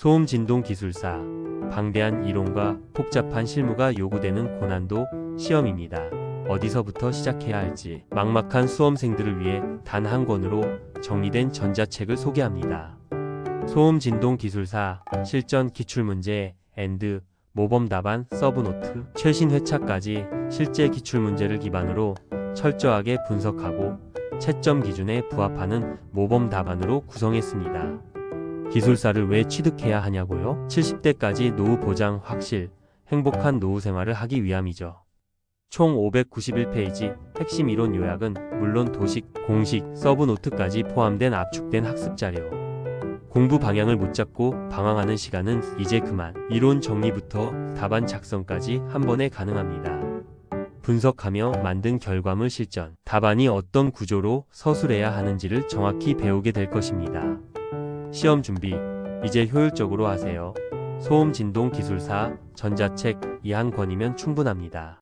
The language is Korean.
소음 진동 기술사 방대한 이론과 복잡한 실무가 요구되는 고난도 시험입니다. 어디서부터 시작해야 할지 막막한 수험생들을 위해 단 한 권으로 정리된 전자책을 소개합니다. 소음 진동 기술사 실전 기출 문제 앤드 모범 답안 서브노트 최신 회차까지 실제 기출 문제를 기반으로 철저하게 분석하고 채점 기준에 부합하는 모범 답안으로 구성했습니다. 기술사를 왜 취득해야 하냐고요? 70대까지 노후 보장 확실, 행복한 노후 생활을 하기 위함이죠. 총 591페이지 핵심 이론 요약은 물론 도식, 공식, 서브노트까지 포함된 압축된 학습 자료. 공부 방향을 못 잡고 방황하는 시간은 이제 그만. 이론 정리부터 답안 작성까지 한 번에 가능합니다. 분석하며 만든 결과물 실전. 답안이 어떤 구조로 서술해야 하는지를 정확히 배우게 될 것입니다. 시험 준비. 이제 효율적으로 하세요. 소음 진동 기술사 전자책 이 한 권이면 충분합니다.